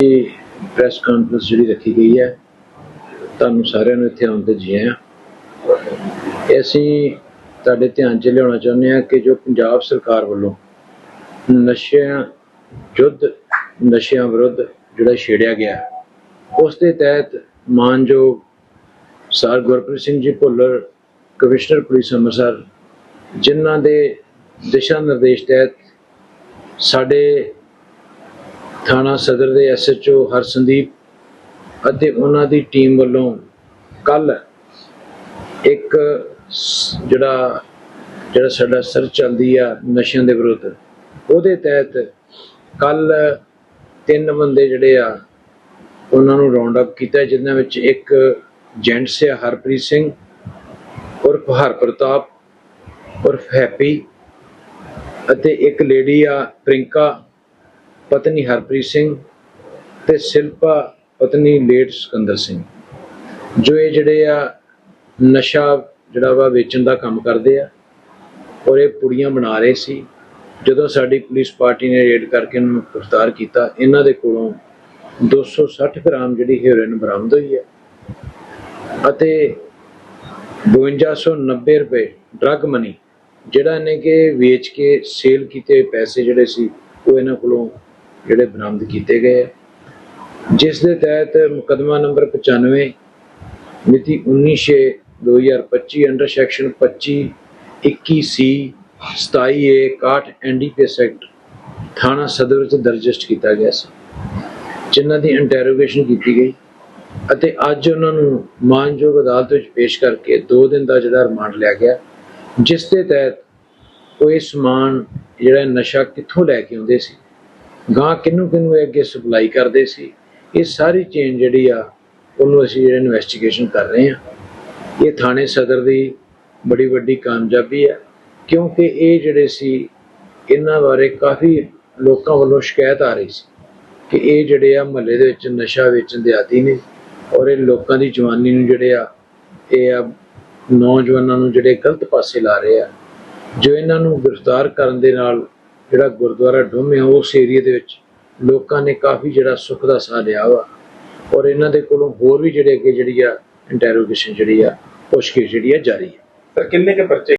ਇਹ press conference ਜਿਹੜੀ ਰੱਖੀ ਗਈ ਹੈ, ਤੁਹਾਨੂੰ ਸਾਰਿਆਂ ਨੂੰ ਇੱਥੇ ਆਉਣ ਤੇ ਜੀ ਆਇਆਂ। ਇਹ ਅਸੀਂ ਤੁਹਾਡੇ ਧਿਆਨ 'ਚ ਲਿਆਉਣਾ ਚਾਹੁੰਦੇ ਹਾਂ ਕਿ ਜੋ ਪੰਜਾਬ ਸਰਕਾਰ ਵੱਲੋਂ ਨਸ਼ਿਆਂ ਯੁੱਧ ਨਸ਼ਿਆਂ ਵਿਰੁੱਧ ਜਿਹੜਾ ਛੇੜਿਆ ਗਿਆ, ਉਸ ਦੇ ਤਹਿਤ ਮਾਨਯੋਗ sir Gurpreet Singh ji Bhullar, commissioner police Amritsar, ਜਿਨ੍ਹਾਂ ਦੇ ਦਿਸ਼ਾ ਨਿਰਦੇਸ਼ ਤਹਿਤ ਸਾਡੇ ਥਾਣਾ ਸਦਰ ਦੇ ਐਸਐਚਓ ਹਰਸੰਦੀਪ ਅਤੇ ਉਹਨਾਂ ਦੀ ਟੀਮ ਵੱਲੋਂ ਕੱਲ ਇੱਕ ਜਿਹੜਾ ਜਿਹੜਾ ਸਾਡਾ ਸਰਚ ਚੱਲਦੀ ਆ ਨਸ਼ਿਆਂ ਦੇ ਵਿਰੁੱਧ, ਉਹਦੇ ਤਹਿਤ ਕੱਲ ਤਿੰਨ ਬੰਦੇ ਜਿਹੜੇ ਆ, ਉਹਨਾਂ ਨੂੰ ਰਾਉਂਡ ਅਪ ਕੀਤਾ ਜਿਨ੍ਹਾਂ ਵਿੱਚ ਇੱਕ ਜੈਂਟਸ ਆ ਹਰਪ੍ਰੀਤ ਸਿੰਘ, ਉਰਫ ਹਰਪ੍ਰਤਾਪ, ਉਰਫ ਹੈਪੀ ਅਤੇ ਇੱਕ ਲੇਡੀ ਆ ਪ੍ਰਿੰਕਾ ਪਤਨੀ ਹਰਪ੍ਰੀਤ ਸਿੰਘ ਤੇ ਸ਼ਿਲਪਾ ਪਤਨੀ ਲੇਟ ਸਿਕੰਦਰ ਸਿੰਘ। ਜੋ ਇਹ ਜਿਹੜੇ ਆ ਨਸ਼ਾ ਜਿਹੜਾ ਵਾ ਵੇਚਣ ਦਾ ਕੰਮ ਕਰਦੇ ਆ, ਔਰ ਇਹ ਪੁੜੀਆਂ ਬਣਾ ਰਹੇ ਸੀ, ਜਦੋਂ ਸਾਡੀ ਪੁਲਿਸ ਪਾਰਟੀ ਨੇ ਰੇਡ ਕਰਕੇ ਇਹਨਾਂ ਨੂੰ ਗ੍ਰਿਫਤਾਰ ਕੀਤਾ, ਇਹਨਾਂ ਦੇ ਕੋਲੋਂ 260 ਗ੍ਰਾਮ ਜਿਹੜੀ ਹੈਰੋਇਨ ਬਰਾਮਦ ਹੋਈ ਹੈ ਅਤੇ 5290 ਰੁਪਏ ਡਰੱਗ ਮਨੀ ਜਿਹੜਾ ਇਹਨੇ ਕਿ ਵੇਚ ਕੇ ਸੇਲ ਕੀਤੇ ਪੈਸੇ ਜਿਹੜੇ ਸੀ, ਉਹ ਇਹਨਾਂ ਕੋਲੋਂ ਜਿਹੜੇ ਬਰਾਮਦ ਕੀਤੇ ਗਏ ਆ। ਜਿਸ ਦੇ ਤਹਿਤ ਮੁਕਦਮਾ ਨੰਬਰ 95 ਮਿਤੀ 19/6/2025 under section 25 21 C 27 A 61 NDPS act, ਥਾਣਾ ਸਦਰ ਵਿੱਚ ਦਰਜਿਸਟ ਕੀਤਾ ਗਿਆ ਸੀ ਜਿਨ੍ਹਾਂ ਦੀ ਇੰਟਰੋਗੇਸ਼ਨ ਕੀਤੀ ਗਈ ਅਤੇ ਅੱਜ ਉਹਨਾਂ ਨੂੰ ਮਾਨਯੋਗ ਅਦਾਲਤ ਵਿੱਚ ਪੇਸ਼ ਕਰਕੇ 2 ਦਿਨ ਦਾ ਜਿਹੜਾ ਰਿਮਾਂਡ ਲਿਆ ਗਿਆ, ਜਿਸ ਦੇ ਤਹਿਤ ਉਹ ਇਹ ਸਮਾਨ ਜਿਹੜਾ ਨਸ਼ਾ ਕਿੱਥੋਂ ਲੈ ਕੇ ਆਉਂਦੇ ਸੀ ਗਾਂ ਕਿਹਨੂੰ ਕਿਹਨੂੰ ਇਹ ਅੱਗੇ ਸਪਲਾਈ ਕਰਦੇ ਸੀ? ਇਹ ਸਾਰੀ ਚੇਨ ਜਿਹੜੀ ਆ, ਉਹਨੂੰ ਅਸੀਂ ਜਿਹੜਾ ਇਨਵੈਸਟੀਗੇਸ਼ਨ ਕਰ ਰਹੇ ਹਾਂ। ਇਹ ਥਾਣੇ ਸਦਰ ਦੀ ਬੜੀ ਵੱਡੀ ਕਾਮਯਾਬੀ ਹੈ ਕਿਉਂਕਿ ਇਹ ਜਿਹੜੇ ਸੀ, ਇਹਨਾਂ ਬਾਰੇ ਕਾਫੀ ਲੋਕਾਂ ਵੱਲੋਂ ਸ਼ਿਕਾਇਤ ਆ ਰਹੀ ਸੀ ਕਿ ਇਹ ਜਿਹੜੇ ਆ ਮਹੱਲੇ ਦੇ ਵਿੱਚ ਨਸ਼ਾ ਵੇਚਣ ਦੇ ਆਦੀ ਨੇ ਔਰ ਇਹ ਲੋਕਾਂ ਦੀ ਜਵਾਨੀ ਨੂੰ ਜਿਹੜੇ ਆ, ਇਹ ਆ ਨੌਜਵਾਨਾਂ ਨੂੰ ਜਿਹੜੇ ਗਲਤ ਪਾਸੇ ਲਾ ਰਹੇ ਆ। ਜੋ ਇਹਨਾਂ ਨੂੰ ਗ੍ਰਿਫਤਾਰ ਕਰਨ ਦੇ ਨਾਲ ਜਿਹੜਾ ਗੁਰਦੁਆਰਾ ਡੋਮੇ ਉਸ ਏਰੀਆ ਦੇ ਵਿੱਚ ਲੋਕਾਂ ਨੇ ਕਾਫੀ ਜਿਹੜਾ ਸੁੱਖ ਦਾ ਸਾਹ ਲਿਆ ਵਾ। ਔਰ ਇਹਨਾਂ ਦੇ ਕੋਲੋਂ ਹੋਰ ਵੀ ਜਿਹੜੇ ਅੱਗੇ ਜਿਹੜੀ ਆ ਇੰਟਰੋਗੇਸ਼ਨ ਜਿਹੜੀ ਆ, ਪੁੱਛਗਿੱਛ ਜਿਹੜੀ ਆ ਜਾਰੀ ਹੈ। ਕਿੰਨੇ ਕੇ ਪਰਚੇ